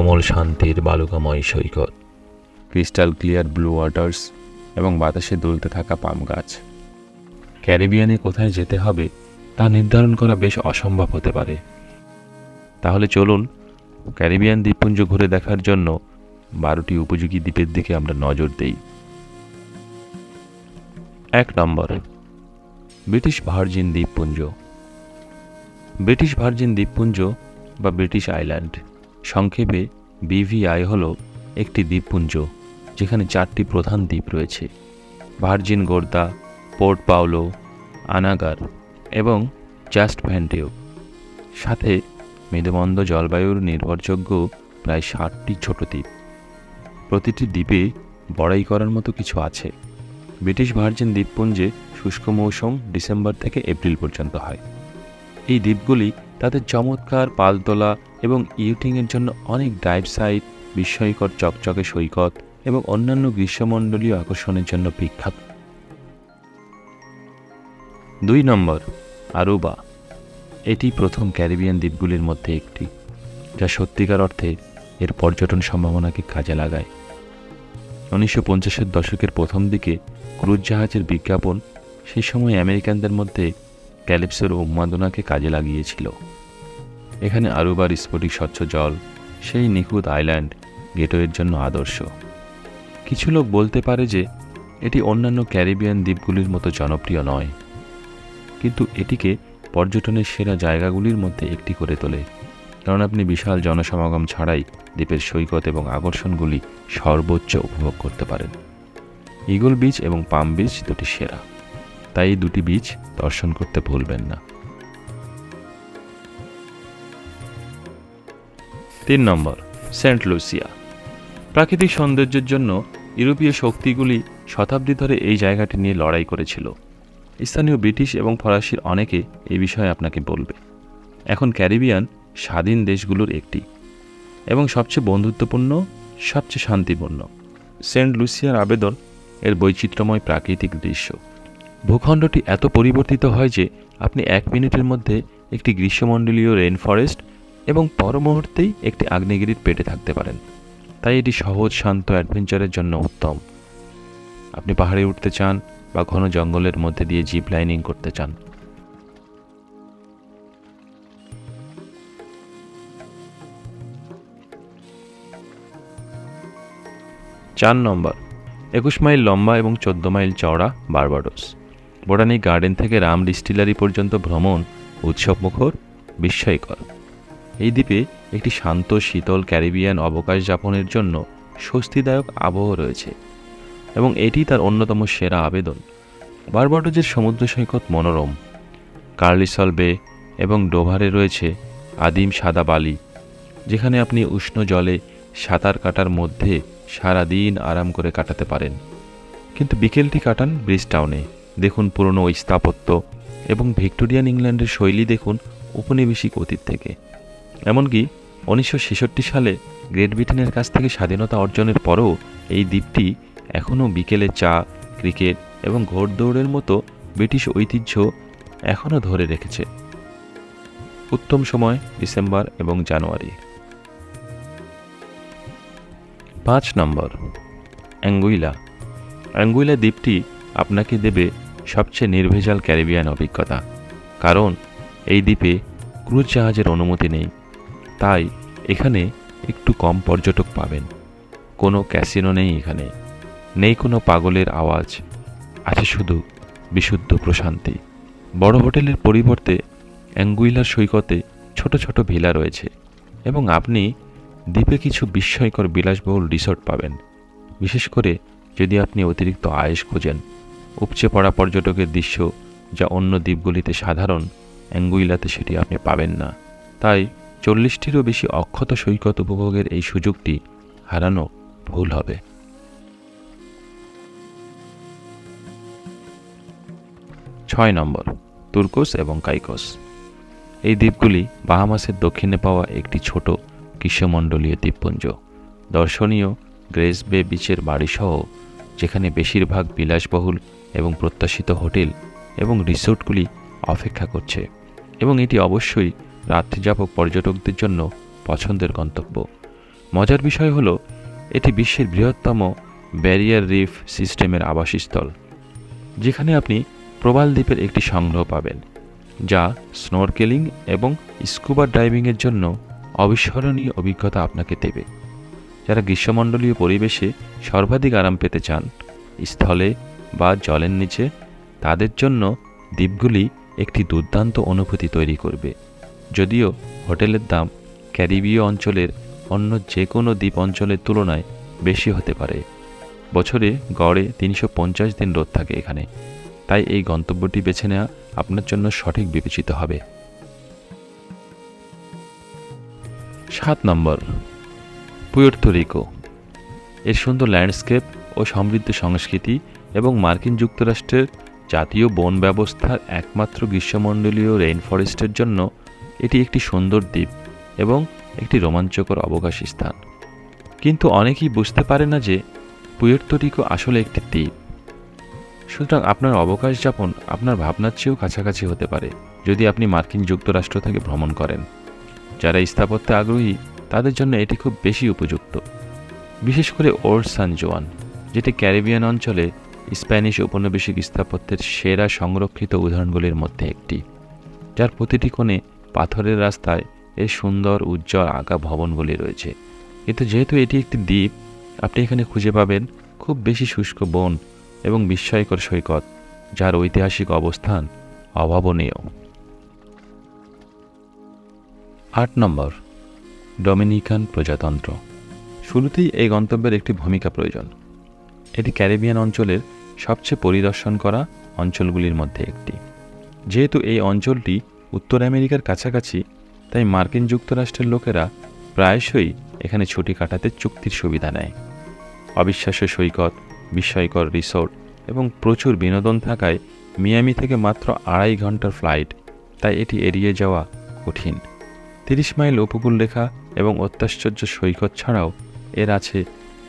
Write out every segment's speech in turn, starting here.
কোমল শান্তির বালুকাময় সৈকত। ক্রিস্টাল ক্লিয়ার ব্লু ওয়াটার্স এবং বাতাসে দুলতে থাকা পাম গাছ। ক্যারিবিয়ানে কোথায় যেতে হবে তা নির্ধারণ করা বেশ অসম্ভব হতে পারে। তাহলে চলুন ক্যারিবিয়ান দ্বীপপুঞ্জ ঘুরে দেখার জন্য বারোটি উপযোগী দ্বীপের দিকে আমরা নজর দেই। এক নম্বর, ব্রিটিশ ভার্জিন দ্বীপপুঞ্জ। ব্রিটিশ ভার্জিন দ্বীপপুঞ্জ বা ব্রিটিশ আইল্যান্ড, সংক্ষেপে বিভিআই হল একটি দ্বীপপুঞ্জ যেখানে চারটি প্রধান দ্বীপ রয়েছে। ভার্জিন গোর্দা, পোর্ট পাওলো, আনাগার এবং জাস্ট ভ্যান্টেও। সাথে মেদমন্দ জলবায়ুর নির্ভরযোগ্য প্রায় ষাটটি ছোট দ্বীপ। প্রতিটি দ্বীপে বড়াই করার মতো কিছু আছে। ব্রিটিশ ভার্জিন দ্বীপপুঞ্জে শুষ্ক মৌসুম ডিসেম্বর থেকে এপ্রিল পর্যন্ত হয়। এই দ্বীপগুলি তাদের চমৎকার পালতোলা এবং ইউটিংয়ের জন্য অনেক ডাইভ সাইট বিস্ময়কর চকচকে সৈকত এবং অন্যান্য গ্রীষ্মমণ্ডলীয় আকর্ষণের জন্য বিখ্যাত। দুই নম্বর, আরুবা। এটি প্রথম ক্যারিবিয়ান দ্বীপগুলির মধ্যে একটি, যা সত্যিকার অর্থে এর পর্যটন সম্ভাবনাকে কাজে লাগায়। উনিশশো পঞ্চাশের দশকের প্রথম দিকে ক্রুজ জাহাজের বিজ্ঞাপন সেই সময় আমেরিকানদের মধ্যে ক্যালিপসোর উন্মাদনাকে কাজে লাগিয়েছিল। এখানে আরুবার স্ফটিক স্বচ্ছ জল, সেই নিখুঁত আইল্যান্ড গেটওয়ের জন্য আদর্শ। কিছু লোক বলতে পারে যে, এটি অন্যান্য ক্যারিবিয়ান দ্বীপগুলির মতো জনপ্রিয় নয়। কিন্তু এটিকে পর্যটনের সেরা জায়গাগুলির মধ্যে একটি করে তোলে, কারণ আপনি বিশাল জনসমাগম ছাড়াই দ্বীপের সৈকত এবং আকর্ষণগুলি সর্বোচ্চ উপভোগ করতে পারেন। ইগল বিচ এবং পাম বিচ দুটি সেরা। তাই এই দুটি বিচ দর্শন করতে ভুলবেন না। তিন নম্বর, সেন্ট লুসিয়া। প্রাকৃতিক সৌন্দর্যের জন্য ইউরোপীয় শক্তিগুলি শতাব্দী ধরে এই জায়গাটি নিয়ে লড়াই করেছিল। স্থানীয় ব্রিটিশ এবং ফরাসির অনেকে এই বিষয়ে আপনাকে বলবে। এখন ক্যারিবিয়ান স্বাধীন দেশগুলোর একটি এবং সবচেয়ে বন্ধুত্বপূর্ণ, সবচেয়ে শান্তিপূর্ণ। সেন্ট লুসিয়ার আবেদন এর বৈচিত্র্যময় প্রাকৃতিক দৃশ্য। ভূখণ্ডটি এত পরিবর্তিত হয় যে আপনি এক মিনিটের মধ্যে একটি গ্রীষ্মমণ্ডলীয় রেন ফরেস্ট এবং পর মুহূর্তেই একটি আগ্নেয়গিরির পেটে থাকতে পারেন। তাই এটি সহজ, শান্ত অ্যাডভেঞ্চারের জন্য উত্তম। আপনি পাহাড়ে উঠতে চান বা ঘন জঙ্গলের মধ্যে দিয়ে জিপ লাইনিং করতে চান। চার নম্বর, একুশ মাইল লম্বা এবং চোদ্দ মাইল চওড়া বারবাডোস। বোটানিক গার্ডেন থেকে রাম ডিস্টিলারি পর্যন্ত ভ্রমণ উৎসবমুখর বিস্ময়কর। এই দ্বীপে একটি শান্ত, শীতল ক্যারিবিয়ান অবকাশ যাপনের জন্য স্বস্তিদায়ক আবহ রয়েছে এবং এটি তার অন্যতম সেরা আবেদন। বারবাডোজের সমুদ্র সৈকত মনোরম। কার্লিসল বে এবং ডোভারে রয়েছে আদিম সাদা বালি, যেখানে আপনি উষ্ণ জলে সাঁতার কাটার মধ্যে সারা দিন আরাম করে কাটাতে পারেন। কিন্তু বিকেলটি কাটান ব্রিজ টাউনে দেখুন পুরনো ওই স্থাপত্য এবং ভিক্টোরিয়ান ইংল্যান্ডের শৈলী দেখুন উপনিবেশিক অতীত থেকে। এমনকি উনিশশো ছেষট্টি সালে গ্রেট ব্রিটেনের কাছ থেকে স্বাধীনতা অর্জনের পরও এই দ্বীপটি এখনও বিকেলে চা, ক্রিকেট এবং ঘোড়দৌড়ের মতো ব্রিটিশ ঐতিহ্য এখনও ধরে রেখেছে। উত্তম সময়, ডিসেম্বর এবং জানুয়ারি। পাঁচ নম্বর, অ্যাঙ্গুইলা। অ্যাঙ্গুইলা দ্বীপটি আপনাকে দেবে সবচেয়ে নির্ভেজাল ক্যারিবিয়ান অভিজ্ঞতা। কারণ, এই দ্বীপে ক্রুজ জাহাজের অনুমতি নেই। তাই, এখানে একটু কম পর্যটক পাবেন। কোনো ক্যাসিনো নেই এখানে। নেই কোনো পাগলের আওয়াজ। আছে শুধু বিশুদ্ধ প্রশান্তি। বড় হোটেলের পরিবর্তে অ্যাঙ্গুইলার সৈকতে ছোট ছোট ভিলা রয়েছে এবং আপনি দ্বীপে কিছু বিস্ময়কর বিলাসবহুল রিসোর্ট পাবেন। বিশেষ করে যদি আপনি অতিরিক্ত আয়েস খোঁজেন। উপচে পড়া পর্যটকের দৃশ্য যা অন্য দ্বীপগুলিতে সাধারণ অ্যাঙ্গুইলাতে সেটি আপনি পাবেন না। তাই চল্লিশটিরও বেশি অক্ষত সৈকত উপভোগের এই সুযোগটি হারানো ভুল হবে। ছয় নম্বর, তুর্কোস এবং কাইকোস। এই দ্বীপগুলি বাহামাসের দক্ষিণে পাওয়া একটি ছোট গ্রীষ্মমণ্ডলীয় দ্বীপপুঞ্জ। দর্শনীয় গ্রেস বে বিচের বাড়িসহ যেখানে বেশিরভাগ বিলাসবহুল এবং প্রত্যাশিত হোটেল এবং রিসোর্টগুলি অপেক্ষা করছে এবং এটি অবশ্যই রাত্রিযাপক পর্যটকদের জন্য পছন্দের গন্তব্য। মজার বিষয় হলো, এটি বিশ্বের বৃহত্তম ব্যারিয়ার রিফ সিস্টেমের আবাসস্থল, যেখানে আপনি প্রবাল দ্বীপের একটি সংগ্রহ পাবেন, যা স্নোরকেলিং এবং স্কুবা ডাইভিংয়ের জন্য অবিস্মরণীয় অভিজ্ঞতা আপনাকে দেবে। যারা গ্রীষ্মমণ্ডলীয় পরিবেশে সর্বাধিক আরাম পেতে চান, স্থলে বা জলের নিচে, তাদের জন্য দ্বীপগুলি একটি দুর্দান্ত অনুভূতি তৈরি করবে। যদিও হোটেলের দাম ক্যারিবীয় অঞ্চলের অন্য যে কোনো দ্বীপ অঞ্চলের তুলনায় বেশি হতে পারে। বছরে গড়ে তিনশো পঞ্চাশ দিন রোদ থাকে এখানে। তাই এই গন্তব্যটি বেছে নেওয়া আপনার জন্য সঠিক বিবেচিত হবে। সাত নম্বর পুয়ের্তো রিকো। এর সুন্দর ল্যান্ডস্কেপ ও সমৃদ্ধ সংস্কৃতি এবং মার্কিন যুক্তরাষ্ট্রের জাতীয় বন ব্যবস্থার একমাত্র গ্রীষ্মমণ্ডলীয় রেইন ফরেস্টের জন্য এটি একটি সুন্দর দ্বীপ এবং একটি রোমাঞ্চকর অবকাশী স্থান কিন্তু অনেকেই বুঝতে পারে না যে পুয়ের্তো রিকো আসলে একটি দ্বীপ। সুতরাং আপনার অবকাশ যাপন, আপনার ভাবনার চেয়েও কাছাকাছি হতে পারে, যদি আপনি মার্কিন যুক্তরাষ্ট্র থেকে ভ্রমণ করেন। যারা স্থাপত্যে আগ্রহী তাদের জন্য এটি খুব বেশি উপযুক্ত। বিশেষ করে ওর সান জোয়ান, যেটি ক্যারিবিয়ান অঞ্চলে স্প্যানিশ ঔপনিবেশিক স্থাপত্যের সেরা সংরক্ষিত উদাহরণগুলির মধ্যে একটি, যার প্রতিটি কোণে পাথরের রাস্তায় এর সুন্দর উজ্জ্বল আঁকা ভবনগুলি রয়েছে। কিন্তু যেহেতু এটি একটি দ্বীপ, আপনি এখানে খুঁজে পাবেন খুব বেশি শুষ্ক বন এবং বিস্ময়কর সৈকত, যার ঐতিহাসিক অবস্থান অভাবনীয়। আট নম্বর ডমিনিকান প্রজাতন্ত্র। শুরুতেই এই গন্তব্যের একটি ভূমিকা প্রয়োজন। এটি ক্যারিবিয়ান অঞ্চলের সবচেয়ে পরিদর্শন করা অঞ্চলগুলির মধ্যে একটি। যেহেতু এই অঞ্চলটি উত্তর আমেরিকার কাছাকাছি, তাই মার্কিন যুক্তরাষ্ট্রের লোকেরা প্রায়শই এখানে ছুটি কাটাতে চুক্তির সুবিধা নেয়। অবিশ্বাস্য সৈকত, বিস্ময়কর রিসোর্ট এবং প্রচুর বিনোদন থাকায় মিয়ামি থেকে মাত্র আড়াই ঘণ্টার ফ্লাইট, তাই এটি এড়িয়ে যাওয়া কঠিন। তিরিশ মাইল উপকূল রেখা এবং অত্যাশ্চর্য সৈকত ছাড়াও এর আছে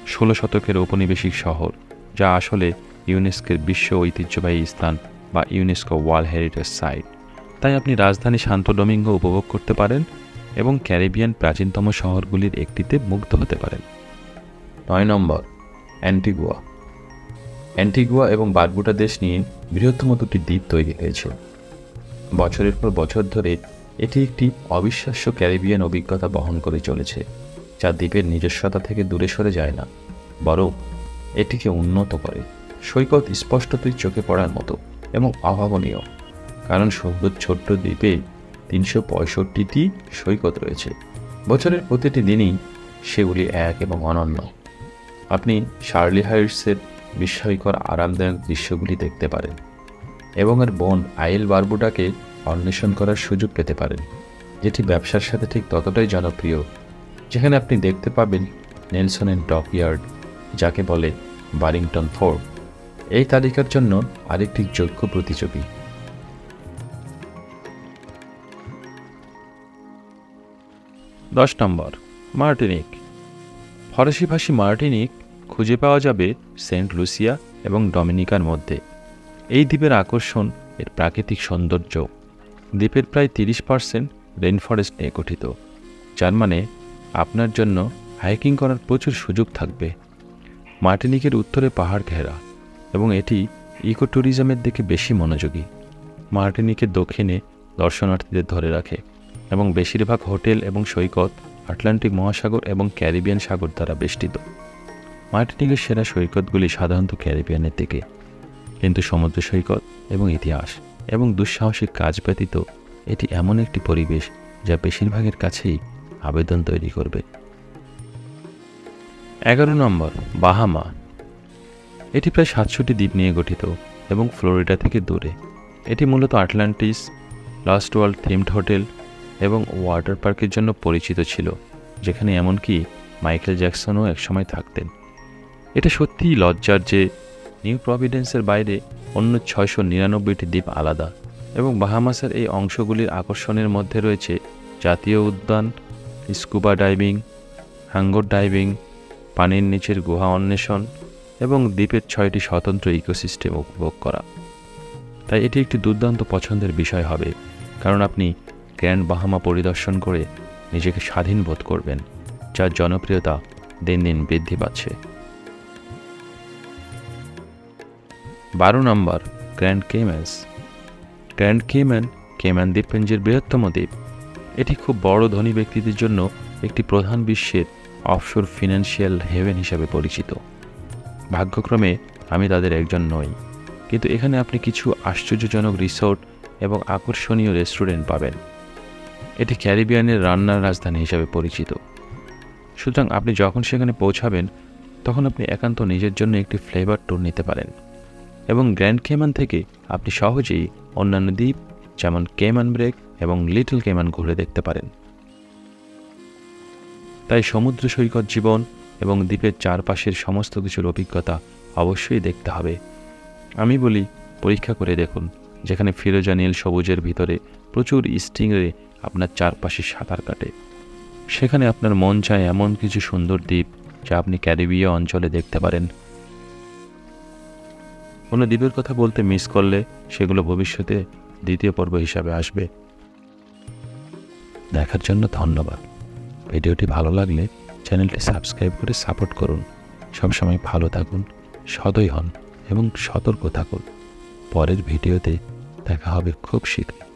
ষোলো শতকের ঔপনিবেশিক শহর, যা আসলে ইউনেস্কোর বিশ্ব ঐতিহ্যবাহী স্থান বা ইউনেস্কো ওয়ার্ল্ড হেরিটেজ সাইট। তাই আপনি রাজধানী শান্ত ডোমিঙ্গো উপভোগ করতে পারেন এবং ক্যারিবিয়ান প্রাচীনতম শহরগুলির একটিতে মুগ্ধ হতে পারেন। নয় নম্বর, অ্যান্টিগুয়া। অ্যান্টিগুয়া এবং বারবুটা দেশ নিয়ে বৃহত্তম দুটি দ্বীপ তৈরি হয়েছে। বছরের পর বছর ধরে এটি একটি অবিশ্বাস্য ক্যারিবিয়ান অভিজ্ঞতা বহন করে চলেছে, যা দ্বীপের নিজস্বতা থেকে দূরে সরে যায় না, বরং এটিকে উন্নত করে। সৈকত স্পষ্টতই চোখে পড়ার মতো এবং অভাবনীয়, কারণ সুন্দর ছোট্ট দ্বীপে তিনশো পঁয়ষট্টিটি সৈকত রয়েছে। বছরের প্রতিটি দিনই সেগুলি এক এবং অনন্য। আপনি শার্লি হাইটসের বিস্ময়কর, আরামদায়ক দৃশ্যগুলি দেখতে পারেন এবং এর বোন আইল বারবুটাকে অন্বেষণ করার সুযোগ পেতে পারেন। যেটি ব্যবসার সাথে ঠিক ততটাই জনপ্রিয়, যেখানে আপনি দেখতে পাবেন নেলসন নেলসনের ডকইয়ার্ড, যাকে বলে বারিংটন ফোর্ট এই তালিকার জন্য আরেকটি যোগ্য প্রতিযোগী। দশ নম্বর, মার্টিনিক। ফরাসি ভাষী মার্টিনিক খুঁজে পাওয়া যাবে সেন্ট লুসিয়া এবং ডমিনিকার মধ্যে। এই দ্বীপের আকর্ষণ, এর প্রাকৃতিক সৌন্দর্য। দ্বীপের প্রায় তিরিশ পার্সেন্ট রেন ফরেস্ট নিয়ে গঠিত, যার মানে আপনার জন্য হাইকিং করার প্রচুর সুযোগ থাকবে। মার্টিনিকের উত্তরে পাহাড় ঘেরা এবং এটি ইকো ট্যুরিজমের দিকে বেশি মনোযোগী। মার্টিনিকের দক্ষিণে দর্শনার্থীদের ধরে রাখে এবং বেশিরভাগ হোটেল এবং সৈকত আটলান্টিক মহাসাগর এবং ক্যারিবিয়ান সাগর দ্বারা বেষ্টিত। মার্টিনিকের সেরা সৈকতগুলি সাধারণত ক্যারিবিয়ানের দিকে, কিন্তু সমুদ্র সৈকত এবং ইতিহাস। এবং দুঃসাহসিক কাজ ব্যতীত এটি এমন একটি পরিবেশ যা বেশিরভাগের কাছেই আবেদন তৈরি করবে। এগারো নম্বর, বাহামা। এটি প্রায় সাতশোটি দ্বীপ নিয়ে গঠিত এবং ফ্লোরিডা থেকে দূরে। এটি মূলত Atlantis, lost world themed hotel এবং ওয়াটার পার্কের জন্য পরিচিত ছিল, যেখানে এমনকি মাইকেল জ্যাকসনও একসময় থাকতেন। এটা সত্যিই লজ্জার যে নিউ প্রভিডেন্সের বাইরে অন্য ছয়শো নিরানব্বইটি দ্বীপ আলাদা এবং বাহামাসের এই অংশগুলির আকর্ষণের মধ্যে রয়েছে জাতীয় উদ্যান, স্কুবা ডাইভিং হ্যাঙ্গর ডাইভিং, পানির নিচের গুহা অন্বেষণ এবং দ্বীপের ছয়টি স্বতন্ত্র ইকোসিস্টেম উপভোগ করা। তাই এটি একটি দুর্দান্ত পছন্দের বিষয় হবে, কারণ আপনি গ্র্যান্ড বাহামা পরিদর্শন করে নিজেকে স্বাধীন বোধ করবেন, যার জনপ্রিয়তা দিন দিন বৃদ্ধি পাচ্ছে। বারো নম্বর, Grand Caymans Grand Cayman Cayman দ্বীপপুঞ্জের বৃহত্তম দ্বীপ। এটি খুব বড় ধনী ব্যক্তিদের জন্য একটি প্রধান বিশ্বের অফশোর ফিনান্সিয়াল হেভেন হিসাবে পরিচিত। ভাগ্যক্রমে আমি তাদের একজন নই। কিন্তু এখানে আপনি কিছু আশ্চর্যজনক রিসোর্ট এবং আকর্ষণীয় রেস্টুরেন্ট পাবেন। এটি ক্যারিবিয়ানের রান্নার রাজধানী হিসাবে পরিচিত। সুতরাং আপনি যখন সেখানে পৌঁছাবেন, তখন আপনি একান্ত নিজের জন্য একটি ফ্লেভার ট্যুর নিতে পারেন। এবং গ্র্যান্ড কেমান থেকে আপনি সহজেই অন্যান্য দ্বীপ, যেমন কেমান ব্রেক এবং লিটল কেমান ঘুরে দেখতে পারেন। তাই সমুদ্র সৈকত জীবন এবং দ্বীপের চারপাশের সমস্ত কিছুর অভিজ্ঞতা অবশ্যই দেখতে হবে। আমি বলি, পরীক্ষা করে দেখুন, যেখানে ফিরোজা নীল সবুজের ভিতরে প্রচুর স্টিংরে আপনার চারপাশে সাঁতার কাটে। সেখানে আপনার মন চায় এমন কিছু সুন্দর দ্বীপ যা আপনি ক্যারিবীয় অঞ্চলে দেখতে পারেন। কোনো দ্বীপের কথা বলতে মিস করলে সেগুলো ভবিষ্যতে দ্বিতীয় পর্ব হিসাবে আসবে। দেখার জন্য ধন্যবাদ। ভিডিওটি ভালো লাগলে চ্যানেলটি সাবস্ক্রাইব করে সাপোর্ট করুন। সবসময় ভালো থাকুন, সদয় হন এবং সতর্ক থাকুন। পরের ভিডিওতে দেখা হবে খুব শীঘ্রই।